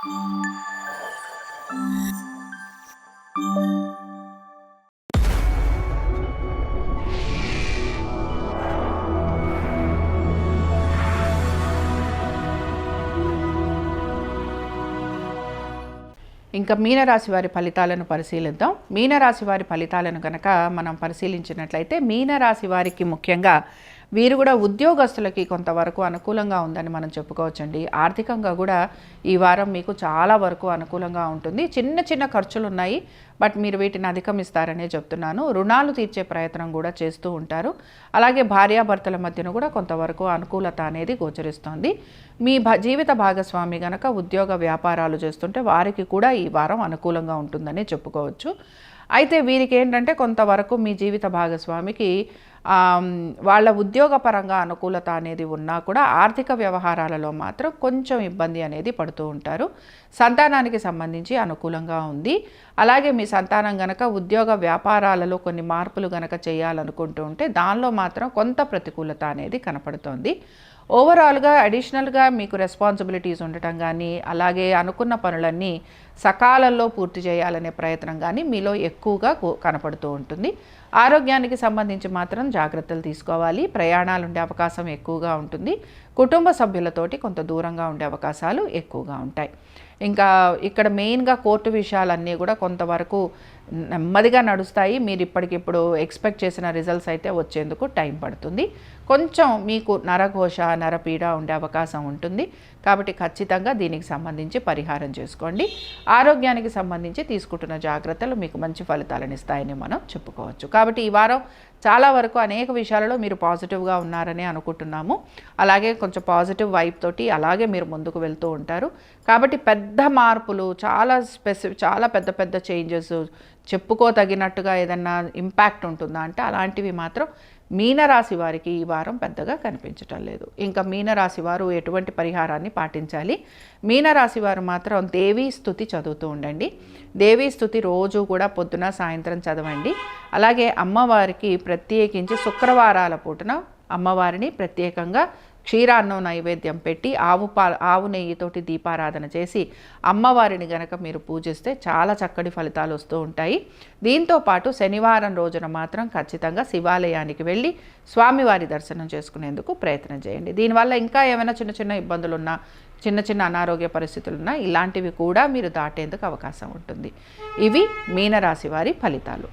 ఇంకా మీనరాశి వారి ఫలితాలను పరిశీలిద్దాం. మీనరాశి వారి ఫలితాలను కనుక మనం పరిశీలించినట్లయితే మీనరాశి వారికి ముఖ్యంగా వీరు కూడా ఉద్యోగస్తులకి కొంతవరకు అనుకూలంగా ఉందని మనం చెప్పుకోవచ్చండి. ఆర్థికంగా కూడా ఈ వారం మీకు చాలా వరకు అనుకూలంగా ఉంటుంది. చిన్న చిన్న ఖర్చులు ఉన్నాయి బట్ మీరు వీటిని అధిగమిస్తారనే చెప్తున్నాను. రుణాలు తీర్చే ప్రయత్నం కూడా చేస్తూ ఉంటారు. అలాగే భార్యాభర్తల మధ్యన కూడా కొంతవరకు అనుకూలత అనేది గోచరిస్తోంది. మీ భ జీవిత భాగస్వామి గనక ఉద్యోగ వ్యాపారాలు చేస్తుంటే వారికి కూడా ఈ వారం అనుకూలంగా ఉంటుందనే చెప్పుకోవచ్చు. అయితే వీరికి ఏంటంటే కొంతవరకు మీ జీవిత భాగస్వామికి వాళ్ళ ఉద్యోగపరంగా అనుకూలత అనేది ఉన్నా కూడా ఆర్థిక వ్యవహారాలలో మాత్రం కొంచెం ఇబ్బంది అనేది పడుతూ ఉంటారు. సంతానానికి సంబంధించి అనుకూలంగా ఉంది. అలాగే మీ సంతానం గనక ఉద్యోగ వ్యాపారాలలో కొన్ని మార్పులు గనక చేయాలనుకుంటూ ఉంటే దానిలో మాత్రం కొంత ప్రతికూలత అనేది కనపడుతోంది. ఓవరాల్గా అడిషనల్గా మీకు రెస్పాన్సిబిలిటీస్ ఉండటం కానీ అలాగే అనుకున్న పనులన్నీ సకాలంలో పూర్తి చేయాలనే ప్రయత్నం కానీ మీలో ఎక్కువగా కనపడుతూ ఉంటుంది. ఆరోగ్యానికి సంబంధించి మాత్రం జాగ్రత్తలు తీసుకోవాలి. ప్రయాణాలు ఉండే అవకాశం ఎక్కువగా ఉంటుంది. కుటుంబ సభ్యులతోటి కొంత దూరంగా ఉండే అవకాశాలు ఎక్కువగా ఉంటాయి. ఇంకా ఇక్కడ మెయిన్గా కోర్టు విషయాలన్నీ కూడా కొంతవరకు నెమ్మదిగా నడుస్తాయి. మీరు ఇప్పటికిప్పుడు ఎక్స్పెక్ట్ చేసిన రిజల్ట్స్ అయితే వచ్చేందుకు టైం పడుతుంది. కొంచెం మీకు నరఘోష నరపీడ ఉండే అవకాశం ఉంటుంది. కాబట్టి ఖచ్చితంగా దీనికి సంబంధించి పరిహారం చేసుకోండి. ఆరోగ్యానికి సంబంధించి తీసుకుంటున్న జాగ్రత్తలు మీకు మంచి ఫలితాలను ఇస్తాయని మనం చెప్పుకోవచ్చు. కాబట్టి ఈ వారం చాలా వరకు అనేక విషయాలలో మీరు పాజిటివ్గా ఉన్నారని అనుకుంటున్నాము. అలాగే కొంచెం పాజిటివ్ వైబ్ తోటి అలాగే మీరు ముందుకు వెళ్తూ ఉంటారు. కాబట్టి పెద్ద మార్పులు చాలా స్పెసిఫిక్ చాలా పెద్ద పెద్ద చేంజెస్ చెప్పుకోతగినట్టుగా ఏదన్నా ఇంపాక్ట్ ఉంటుందా అంటే అలాంటివి మాత్రం మీనరాశి వారికి ఈ వారం పెద్దగా కనిపించటం లేదు. ఇంకా మీనరాశి వారు ఎటువంటి పరిహారాన్ని పాటించాలి? మీనరాశి వారు మాత్రం దేవీ స్థుతి చదువుతూ ఉండండి. దేవీ స్థుతి రోజు కూడా పొద్దున సాయంత్రం చదవండి. అలాగే అమ్మవారికి ప్రత్యేకించి శుక్రవారాల పూటన అమ్మవారిని ప్రత్యేకంగా క్షీరాన్నం నైవేద్యం పెట్టి ఆవు పా ఆవు నెయ్యితోటి దీపారాధన చేసి అమ్మవారిని గనక మీరు పూజిస్తే చాలా చక్కటి ఫలితాలు వస్తూ ఉంటాయి. దీంతో పాటు శనివారం రోజున మాత్రం ఖచ్చితంగా శివాలయానికి వెళ్ళి స్వామివారి దర్శనం చేసుకునేందుకు ప్రయత్నం చేయండి. దీనివల్ల ఇంకా ఏమైనా చిన్న చిన్న ఇబ్బందులు ఉన్నా చిన్న చిన్న అనారోగ్య పరిస్థితులు ఉన్నా ఇలాంటివి కూడా మీరు దాటేందుకు అవకాశం ఉంటుంది. ఇవి మీనరాశి వారి ఫలితాలు.